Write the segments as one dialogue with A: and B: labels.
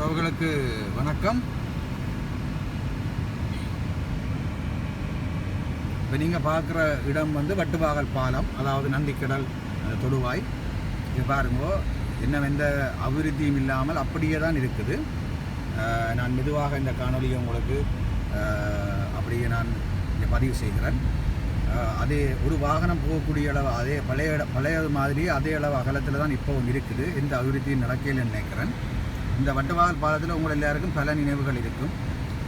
A: உறவுகளுக்கு வணக்கம். இப்போ நீங்கள் பார்க்குற இடம் வந்து வட்டுவாகல் பாலம் அதாவது நந்திக்கடல் தொடுவாய். இது பாருங்கோ என்னவெந்த எந்த அபிவிருத்தியும் இல்லாமல் அப்படியே தான் இருக்குது. நான் மெதுவாக இந்த காணொலியை உங்களுக்கு அப்படியே நான் இங்கே பதிவு செய்கிறேன். அதே ஒரு வாகனம் போகக்கூடிய அளவு அதே பழைய பழைய மாதிரி அதே அளவு அகலத்தில் தான் இப்போவும் இருக்குது. எந்த அபிவிருத்தியும் நடக்கையில் நினைக்கிறேன். இந்த வட்டவாகல் பாலத்தில் உங்கள் எல்லாருக்கும் பல நினைவுகள் இருக்கும்.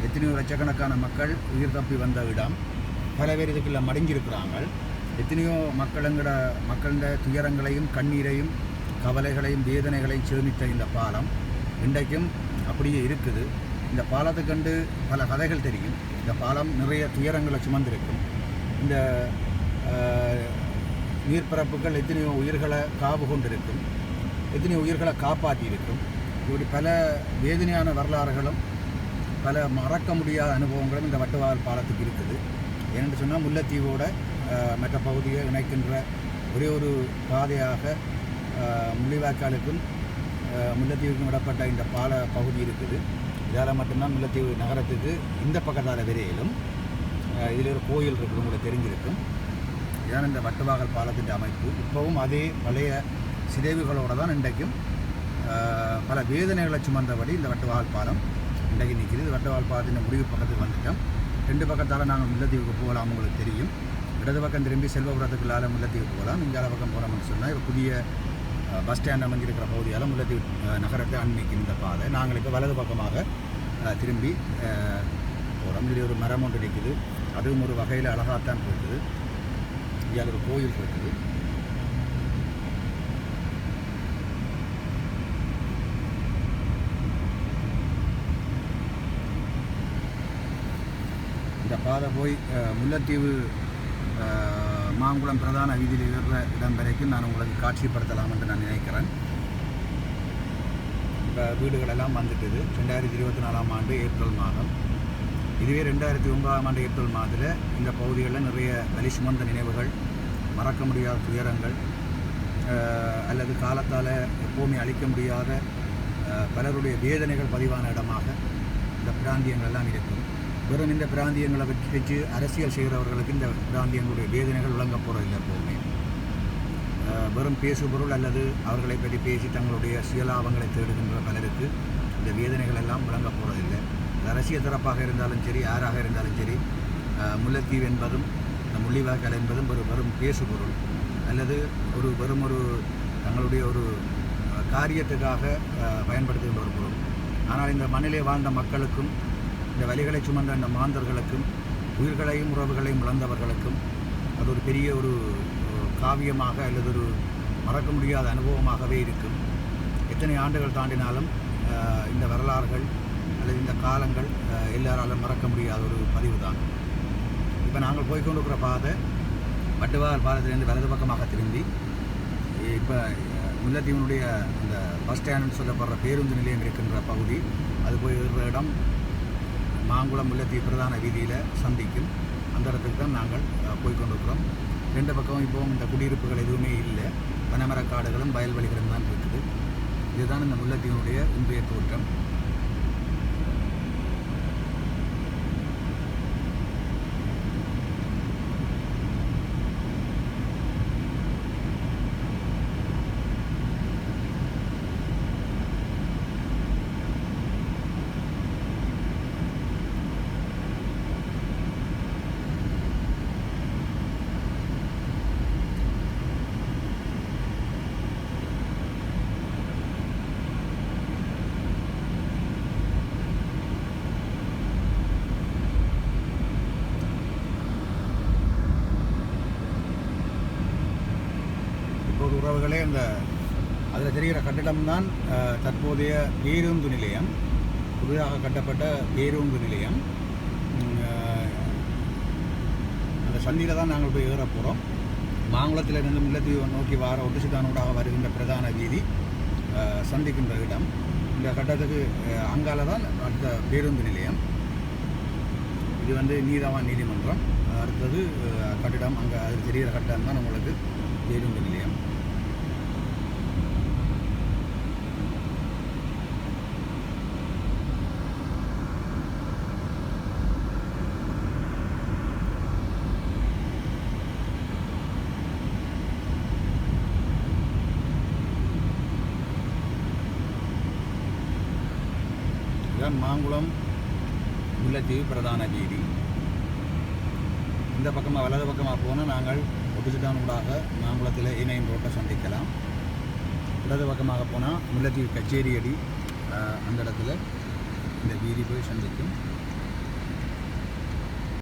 A: எத்தனையோ லட்சக்கணக்கான மக்கள் உயிர் தப்பி வந்த இடம். பல பேர் இதுக்குள்ள மடிஞ்சிருக்கிறாங்க எத்தனையோ மக்களங்கட மக்களோட துயரங்களையும் கண்ணீரையும் கவலைகளையும் வேதனைகளையும் சேமித்த இந்த பாலம் இன்றைக்கும் அப்படியே இருக்குது. இந்த பாலத்தை கண்டு பல கதைகள் தெரியும். இந்த பாலம் நிறைய துயரங்களை சுமந்திருக்கும். இந்த நீர்ப்பரப்புகள் எத்தனையோ உயிர்களை காவு கொண்டிருக்கும். எத்தனையோ உயிர்களை காப்பாற்றி இருக்கும் இப்படி பல வேதனையான வரலாறுகளும் பல மறக்க முடியாத அனுபவங்களும் இந்த வட்டுவால் பாலத்துக்கு இருக்குது. ஏன்னு சொன்னால் முல்லைத்தீவோட மற்ற பகுதியை இணைக்கின்ற ஒரே ஒரு பாதையாக முள்ளிவாய்க்காலுக்கும் முல்லைத்தீவுக்கும் விடப்பட்ட இந்த பால பகுதி இருக்குது. இதால் மட்டும்தான் முல்லைத்தீவு நகரத்துக்கு இந்த பக்கத்தால் விரையிலும் இதில் ஒரு கோயில் இருக்குது உங்களுக்கு தெரிஞ்சிருக்கும். இதான் இந்த வட்டுவாகல் பாலத்தின் அமைப்பு. இப்போவும் அதே பழைய சிதைவுகளோடு தான் இன்றைக்கும் பல வேதனைகளை சுமந்தபடி இந்த வட்டவால் பாலம் இன்றைக்கு நிற்கிறது வட்டவால் பாலத்தின் முடிவு பக்கத்துக்கு வந்துட்டோம். ரெண்டு பக்கத்தால் நாங்கள் முல்லத்தீவுக்கு போகலாம் உங்களுக்கு தெரியும். இடது பக்கம் திரும்பி செல்வபுரத்துக்குள்ளால் முல்லைத்தீவுக்கு போகலாம். இந்த பக்கம் போகிறோம்னு சொன்னால் இப்போ புதிய பஸ் ஸ்டாண்ட் அமைஞ்சிருக்கிற பகுதியால் முல்லத்தீவு நகரத்தை அண்மிக்கும் இந்த பாதை. நாங்கள் இப்போ வலது பக்கமாக திரும்பி போகிறோம் இதில் ஒரு மரம் ஒன்று நிற்குது அதுவும் ஒரு வகையில் அழகாகத்தான் போயிருக்குது இங்கே ஒரு கோயில் இருக்குது இந்த பாதை போய் முல்லைத்தீவு மாங்குளம் பிரதான வீதியில் இருக்கிற இடம் வரைக்கும் நான் உங்களுக்கு காட்சிப்படுத்தலாம் என்று நான் நினைக்கிறேன். இப்போ வீடுகளெல்லாம் வந்துட்டுது. ரெண்டாயிரத்தி இருபத்தி நாலாம் ஆண்டு ஏப்ரல் மாதம். இதுவே ரெண்டாயிரத்தி ஒன்பதாம் ஆண்டு ஏப்ரல் மாதத்தில் இந்த பகுதிகளில் நிறைய வலி சுமந்த நினைவுகள் மறக்க முடியாத துயரங்கள் அல்லது காலத்தால் எப்போவுமே அழிக்க முடியாத பலருடைய வேதனைகள் பதிவான இடமாக இந்த பிராந்தியங்கள் எல்லாம் இருக்கும் வெறும் இந்த பிராந்தியங்களை வச்சு வச்சு அரசியல் செய்கிறவர்களுக்கு இந்த பிராந்தியங்களுடைய வேதனைகள் விளங்க போகிறதில்லை எப்போவுமே வெறும் பேசுபொருள் அல்லது அவர்களை பற்றி பேசி தங்களுடைய சுயலாபங்களை தேடுகின்ற பலருக்கு இந்த வேதனைகள் எல்லாம் விளங்க போகிறதில்லை அது அரசியல் தரப்பாக இருந்தாலும் சரி யாராக இருந்தாலும் சரி அஹ், முல்லைத்தீவு என்பதும் இந்த முள்ளிவாய்க்கால் என்பதும் ஒரு வெறும் பேசுபொருள். அல்லது ஒரு வெறும் ஒரு தங்களுடைய ஒரு காரியத்துக்காக பயன்படுத்துகின்ற ஒரு பொருள். ஆனால் இந்த மண்ணிலே வாழ்ந்த மக்களுக்கும் இந்த வலிகளை சுமந்த அந்த மாந்தர்களுக்கும் உயிர்களையும் உறவுகளையும் இழந்தவர்களுக்கும் அது ஒரு பெரிய ஒரு காவியமாக அல்லது ஒரு மறக்க முடியாத அனுபவமாகவே இருக்கும். எத்தனை ஆண்டுகள் தாண்டினாலும் இந்த வரலாறுகள் அல்லது இந்த காலங்கள் எல்லாராலும் மறக்க முடியாத ஒரு பதிவு தான் இப்போ நாங்கள் போய்கொண்டிருக்கிற பாதை வட்டுவார் பாலத்திலிருந்து வலது பக்கமாக திரும்பி இப்போ முல்லத்தீவனுடைய அந்த பஸ் ஸ்டாண்டுன்னு சொல்லப்படுற பேருந்து நிலையம் இருக்கின்ற பகுதி அது போய் இருக்கிற இடம் மாங்குளம் முல்லைத்தீவு பிரதான வீதியில் சந்திக்கும். அந்த இடத்துக்கு தான் நாங்கள் போய்கொண்டிருக்கிறோம் ரெண்டு பக்கம் இப்போவும் இந்த குடியிருப்புகள் எதுவுமே இல்லை. வனமர வயல்வெளிகளும் தான் இருக்குது. இதுதான் இந்த முல்லைத்தீவனுடைய இன்றைய தோற்றம். இப்போது உறவுகளே அந்த அதில் தெரிகிற கட்டிடம்தான் தற்போதைய பேருந்து நிலையம். புதிதாக கட்டப்பட்ட பேருந்து நிலையம். அந்த சந்தியில் தான் நாங்கள் போய் ஏற போகிறோம் மாங்குளத்திலிருந்து முல்லைத்தீவு நோக்கி வார ஒட்டுசித்தானூடாக வருகின்ற பிரதான வீதி சந்திக்கின்ற இடம். இந்த கட்டத்துக்கு அங்கால தான் அடுத்த பேருந்து நிலையம். இது வந்து நீதவான் நீதிமன்றம். அடுத்தது கட்டிடம் அங்கே அது தெரிகிற கட்டிடம் தான் உங்களுக்கு பேருந்து நிலையம். இதுதான் மாங்குளம் முல்லைத்தீவு பிரதான வீதி. இந்த பக்கமாக வலது பக்கமாக போனால் நாங்கள் ஒட்டுச்சிட்டானூடாக மாங்குளத்தில் இணையம் ரோட்டை சந்திக்கலாம். இடது பக்கமாக போனால் முல்லைத்தீவு கச்சேரி அடி அந்த இடத்துல இந்த வீதி போய் சந்திக்கும்.